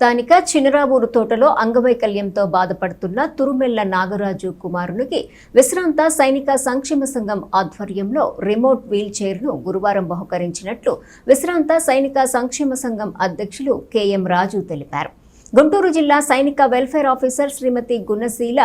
స్థానిక చినరావూరు తోటలో అంగవైకల్యంతో బాధపడుతున్న తురుమెల్ల నాగరాజు కుమారునికి విశ్రాంత సైనిక సంక్షేమ సంఘం ఆధ్వర్యంలో రిమోట్ వీల్ చైర్ను గురువారం బహుకరించినట్లు విశ్రాంత సైనిక సంక్షేమ సంఘం అధ్యక్షులు కెఎం రాజు తెలిపారు. గుంటూరు జిల్లా సైనిక వెల్ఫేర్ ఆఫీసర్ శ్రీమతి గుణశీల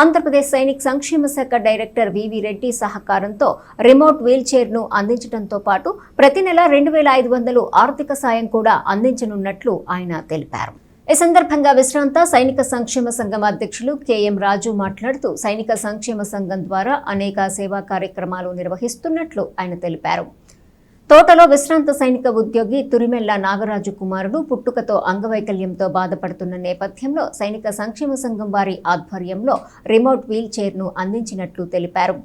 ఆంధ్రప్రదేశ్ సైనిక సంక్షేమ శాఖ డైరెక్టర్ వివి రెడ్డి సహకారంతో రిమోట్ వీల్చైర్ను అందించడంతో పాటు ప్రతి నెల రెండు వేల ఐదు వందలు ఆర్థిక సాయం కూడా అందించనున్నట్లు ఆయన తెలిపారు. ఈ సందర్భంగా విశ్రాంత సైనిక సంక్షేమ సంఘం అధ్యక్షులు కెఎం రాజు మాట్లాడుతూ సైనిక సంక్షేమ సంఘం ద్వారా అనేక సేవా కార్యక్రమాలు నిర్వహిస్తున్నట్లు ఆయన తెలిపారు. తోటలో విశ్రాంత సైనిక ఉద్యోగి తురిమెల్ల నాగరాజు కుమారుడు పుట్టుకతో అంగవైకల్యంతో బాధపడుతున్న నేపథ్యంలో సైనిక సంక్షేమ సంఘం వారి ఆధ్వర్యంలో రిమోట్ వీల్ చైర్ను అందించినట్లు తెలిపారు.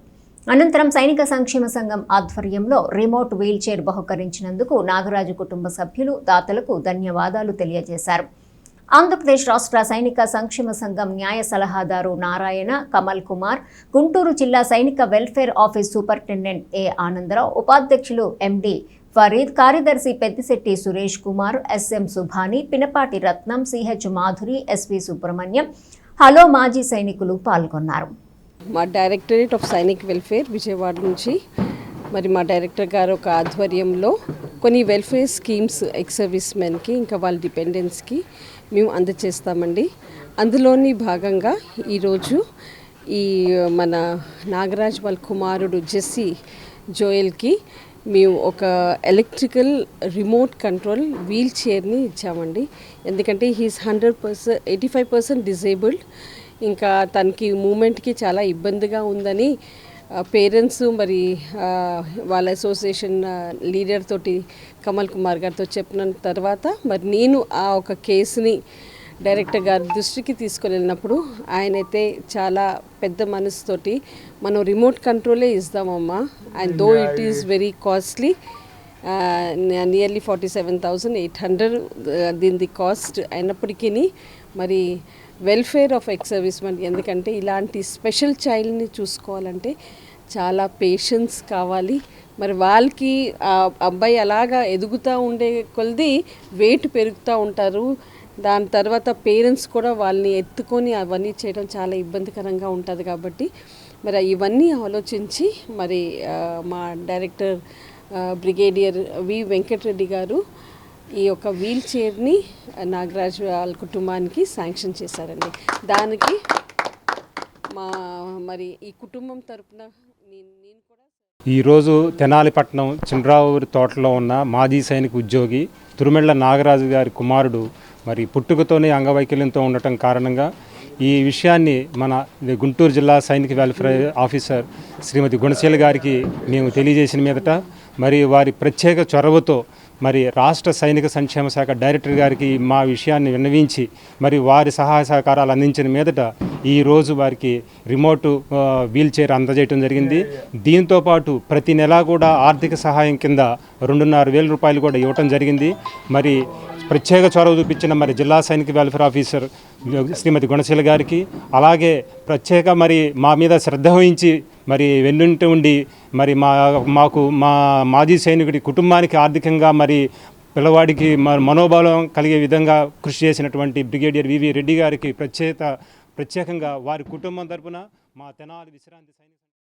అనంతరం సైనిక సంక్షేమ సంఘం ఆధ్వర్యంలో రిమోట్ వీల్ చైర్ బహుకరించినందుకు నాగరాజు కుటుంబ సభ్యులు దాతలకు ధన్యవాదాలు తెలియజేశారు. ఆంధ్రప్రదేశ్ రాష్ట్ర సైనిక సంక్షేమ సంఘం న్యాయ సలహాదారు నారాయణ కమల్ కుమార్ గుంటూరు జిల్లా సైనిక welfare office superintendent A Anand Rao ఉపాధ్యక్షులు ఎండి ఫరీద్ కార్యదర్శి Peddisetti Suresh Kumar SM Subhani Pinapati Ratnam CH Madhuri SV Subrahmanyam hello మాజీ సైనికులు పాల్గొన్నారు. మా directorate of Sainik welfare Vijayawada నుంచి మరి మా డైరెక్టర్ గారు ఒక ఆధ్వర్యంలో కొన్ని వెల్ఫేర్ స్కీమ్స్ ఎక్స్ సర్వీస్ మెన్కి ఇంకా వాళ్ళ డిపెండెన్స్కి మేము అందచేస్తామండి. అందులోని భాగంగా ఈరోజు ఈ మన నాగరాజ్ వాళ్ళ కుమారుడు జెస్సీ జోయల్కి మేము ఒక ఎలక్ట్రికల్ రిమోట్ కంట్రోల్ వీల్ చైర్ని ఇచ్చామండి. ఎందుకంటే he's hundred percent eighty five percent disabled. ఇంకా తనకి మూమెంట్కి చాలా ఇబ్బందిగా ఉందని పేరెంట్స్ మరి వాళ్ళ అసోసియేషన్ లీడర్ తోటి కమల్ కుమార్ గారితో చెప్పిన తర్వాత మరి నేను ఆ ఒక కేసుని డైరెక్టర్ గారి దృష్టికి తీసుకువెళ్ళినప్పుడు వెళ్ళినప్పుడు అయితే చాలా పెద్ద మనసుతోటి మనం రిమోట్ కంట్రోలే ఇస్తామమ్మా. And though it is very costly nearly forty seven thousand eight hundred దీని కాస్ట్ అయినప్పటికీ మరి వెల్ఫేర్ ఆఫ్ ఎక్స్ సర్వీస్ ఎందుకంటే ఇలాంటి స్పెషల్ చైల్డ్ని చూసుకోవాలంటే చాలా పేషెన్స్ కావాలి. మరి వాళ్ళకి ఆ అబ్బాయి అలాగా ఎదుగుతూ ఉండే కొలది వెయిట్ పెరుగుతూ ఉంటారు. దాని తర్వాత పేరెంట్స్ కూడా వాళ్ళని ఎత్తుకొని అవన్నీ చేయడం చాలా ఇబ్బందికరంగా ఉంటుంది కాబట్టి మరి ఇవన్నీ ఆలోచించి మరి మా డైరెక్టర్ బ్రిగేడియర్ వి వెంకటరెడ్డి గారు ఈ యొక్క వీల్ చైర్ని నాగరాజు వాళ్ళ కుటుంబానికి శాంక్షన్ చేశారండి. దానికి మా మరి ఈ కుటుంబం తరపున ఈరోజు తెనాలిపట్నం చినరావూరి తోటలో ఉన్న మాజీ సైనిక ఉద్యోగి తురుమెళ్ళ నాగరాజు గారి కుమారుడు మరి పుట్టుకతోనే అంగవైకల్యంతో ఉండటం కారణంగా ఈ విషయాన్ని మన గుంటూరు జిల్లా సైనిక వెల్ఫేర్ ఆఫీసర్ శ్రీమతి గుణశీల గారికి మేము తెలియజేసిన మీదట మరి వారి ప్రత్యేక చొరవతో మరి రాష్ట్ర సైనిక సంక్షేమ శాఖ డైరెక్టర్ గారికి మా విషయాన్ని విన్నవించి మరి వారి సహాయ సహకారాలు అందించిన మీదట ఈ రోజు వారికి రిమోట్ వీల్ చైర్ అందజేయడం జరిగింది. దీంతో పాటు ప్రతి నెలా కూడా ఆర్థిక సహాయం కింద రెండున్నర వేల రూపాయలు కూడా ఇవ్వటం జరిగింది. మరి ప్రత్యేక చొరవ చూపించిన మరి జిల్లా సైనిక వెల్ఫేర్ ఆఫీసర్ శ్రీమతి గుణశీల గారికి అలాగే ప్రత్యేక మరి మా మీద శ్రద్ధ వహించి మరి వెన్నుంటి ఉండి మరి మా మాకు మా మాజీ సైనికుడి కుటుంబానికి ఆర్థికంగా మరి పిల్లవాడికి మనోబలం కలిగే విధంగా కృషి చేసినటువంటి బ్రిగేడియర్ వివి రెడ్డి గారికి ప్రత్యేక ప్రత్యేకంగా వారి కుటుంబం తరపున మా తెనాలి విశ్రాంతి సైనిక